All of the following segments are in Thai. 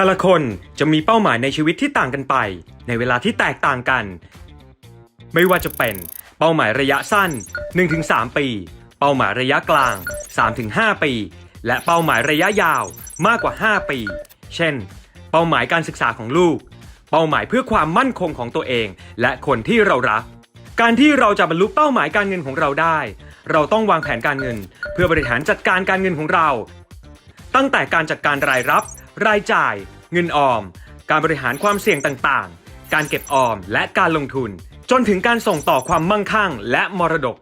แต่ละคนจะมีเป้าหมายในชีวิตที่ต่างกันไป ในเวลาที่แตกต่างกัน ไม่ว่าจะเป็นเป้าหมายระยะสั้น 1-3 ปี เป้าหมายระยะกลาง 3-5 ปี และเป้าหมายระยะยาวมากกว่า 5 ปี เช่น เป้าหมายการศึกษาของลูก เป้าหมายเพื่อความมั่นคงของตัวเอง และคนที่เรารัก การที่เราจะบรรลุเป้าหมายการเงินของเราได้ เราต้องวางแผนการเงิน เพื่อบริหารจัดการการเงินของเรา ตั้งแต่การจัดการรายรับ รายจ่าย เงินออม การบริหารความเสี่ยงต่างๆ การเก็บออมและการลงทุน จนถึงการส่งต่อความมั่งคั่ง และมรดก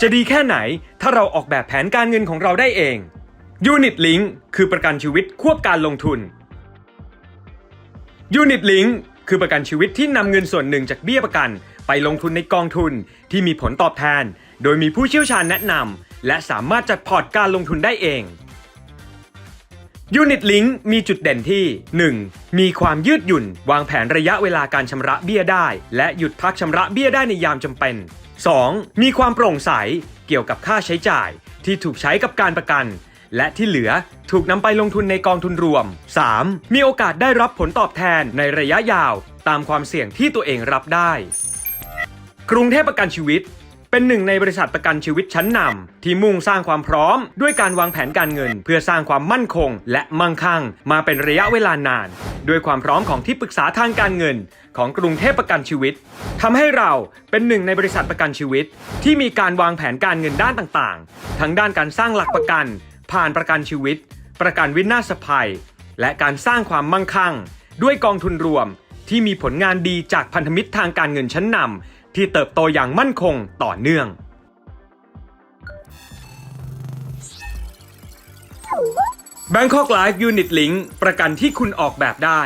จะดีแค่ไหนถ้าเราออกแบบแผนการเงินของเราได้เอง Unit Link คือประกันชีวิตควบการลงทุน Unit Link คือประกันชีวิตที่นำเงินส่วนหนึ่งจากเบี้ยประกัน ไปลงทุนในกองทุนที่มีผลตอบแทน โดยมีผู้เชี่ยวชาญแนะนำและสามารถจัดพอร์ตการลงทุนได้เอง Unit Link มีจุดเด่นที่ 1. มีความยืดหยุ่น วางแผนระยะเวลาการชำระเบี้ยได้ และหยุดพักชำระเบี้ยได้ในยามจำเป็น 2. มีความโปร่งใสเกี่ยวกับค่าใช้จ่าย ที่ถูกใช้กับการประกัน และที่เหลือถูกนำไปลงทุนในกองทุนรวม 3. มีโอกาสได้รับผลตอบแทนในระยะยาว ตามความเสี่ยงที่ตัวเองรับได้ กรุงเทพประกันชีวิต เป็นหนึ่งในบริษัทประกันชีวิตชั้นนำที่มุ่งสร้างความพร้อม ด้วยการวางแผนการเงิน เพื่อสร้างความมั่นคง และมั่งคั่ง มาเป็นระยะเวลานาน ด้วยความพร้อมของที่ปรึกษาทางการเงิน ของกรุงเทพประกันชีวิตทำให้เราเป็นหนึ่งในบริษัทประกันชีวิต ที่มีการวางแผนการเงินด้านต่างๆ ทั้งด้านการสร้างหลักประกัน ผ่านประกันชีวิต ประกันวินาศภัย และการสร้างความมั่งคั่ง ด้วยกองทุนรวมที่มีผลงานดีจากพันธมิตรทางการเงินชั้นนำ ที่เติบโตอย่างมั่นคงต่อเนื่อง Bangkok Life Unit Link ประกันที่คุณออกแบบได้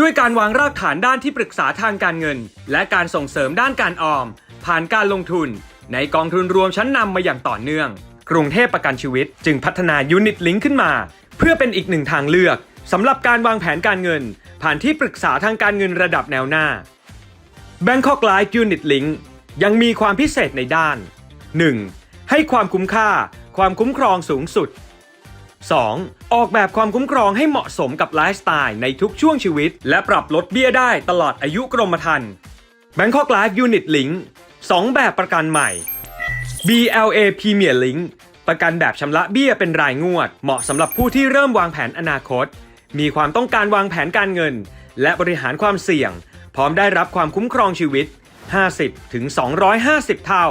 ด้วยการวางรากฐานด้านที่ปรึกษาทางการเงิน และการส่งเสริมด้านการออม ผ่านการลงทุน ในกองทุนรวมชั้นนำมาอย่างต่อเนื่อง กรุงเทพประกันชีวิตจึงพัฒนา Unit Link ขึ้นมา เพื่อเป็นอีกหนึ่งทางเลือกสำหรับการวางแผนการเงิน ผ่านที่ปรึกษาทางการเงินระดับแนวหน้า Bangkok Life Unit Link ยังมีความพิเศษในด้าน 1. ให้ความคุ้มค่าความคุ้มครองสูงสุด 2. ออกแบบความคุ้มครองให้เหมาะสมกับไลฟ์สไตล์ในทุกช่วงชีวิต และปรับลดเบี้ยได้ตลอดอายุกรมธรรม์ Bangkok Life Unit Link 2 แบบประกันใหม่ BLA Premier Link ประกันแบบชำระเบี้ยเป็นรายงวด เหมาะสำหรับผู้ที่เริ่มวางแผนอนาคต มีความต้องการวางแผนการเงิน และบริหารความเสี่ยง พร้อมได้รับความคุ้มครองชีวิต 50 ถึง 250 เท่า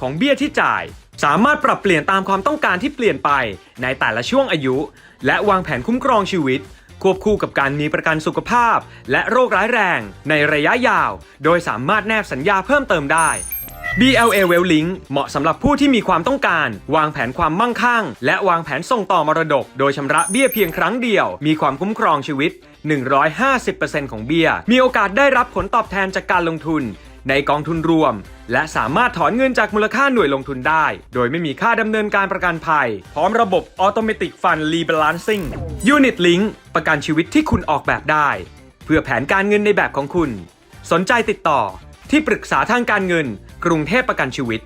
ของเบี้ยที่จ่าย สามารถปรับเปลี่ยนตามความต้องการที่เปลี่ยนไปในแต่ละช่วงอายุ และวางแผนคุ้มครองชีวิต ควบคู่กับการมีประกันสุขภาพ และโรคร้ายแรง ในระยะยาว โดยสามารถแนบสัญญาเพิ่มเติมได้ BLA Well Link เหมาะสำหรับผู้ที่มีความต้องการ วางแผนความมั่งคั่ง และวางแผนส่งต่อมรดก โดยชำระเบี้ยเพียงครั้งเดียว มีความคุ้มครองชีวิต 150%ของเบี้ย มีโอกาสได้รับผลตอบแทนจากการลงทุน ในกองทุนรวม และสามารถถอนเงินจากมูลค่าหน่วยลงทุนได้ โดยไม่มีค่าดำเนินการประกันภัย พร้อมระบบ Automatic Fund Rebalancing Unit Link ประกันชีวิตที่คุณออกแบบได้ เพื่อแผนการเงินในแบบของคุณ สนใจติดต่อ ที่ปรึกษาทางการเงิน กรุงเทพประกันชีวิต